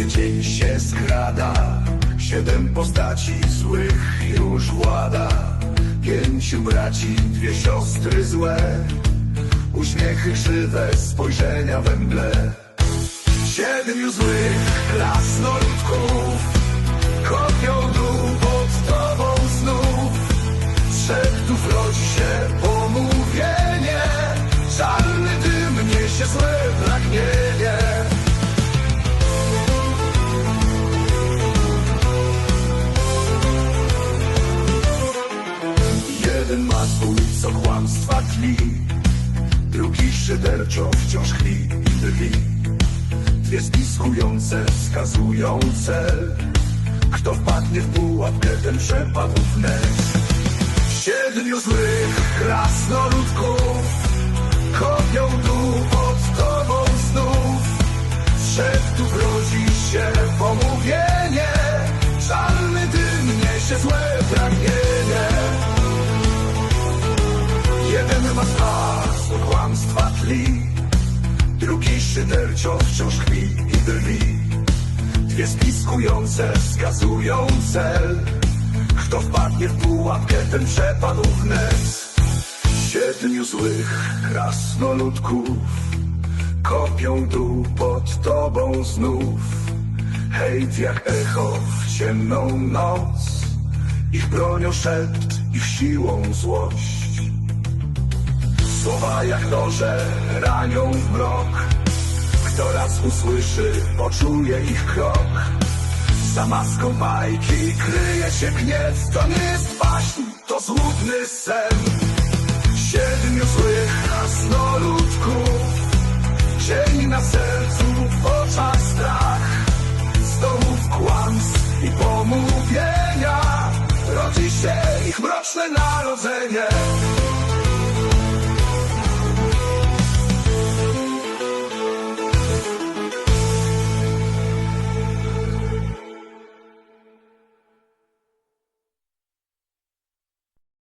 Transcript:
gdzie dzień się skrada. Siedem postaci złych już włada. Pięciu braci, dwie siostry złe. Uśmiechy krzywe, spojrzenia we mgle Siedmiu złych krasnoludków tli Drugi szyderczo wciąż chli i drwi. Dwie spiskujące wskazują cel. Kto wpadnie w pułapkę, ten przepadł wnet Siedmiu złych krasnoludków Kopią dół pod tobą znów. Szeptów rodzi się pomówienie. Czarny dym niesie złe kłamstwa tli. Drugi szydercio wciąż chwi i drwi. Dwie spiskujące wskazują cel. Kto wpadnie w pułapkę, ten przepadł wnet Siedmiu złych krasnoludków Kopią dół pod tobą znów. Hejt jak echo w ciemną noc. Ich bronią szept, ich siłą złość Słowa jak noże ranią w mrok. Kto raz usłyszy, poczuje ich krok. Za maską bajki kryje się gniew. To nie jest to złudny sen. Siedmiu złych krasnoludków Cień na sercu, w oczach strach. Z kłamstw i pomówienia Rodzi się ich mroczne narodzenie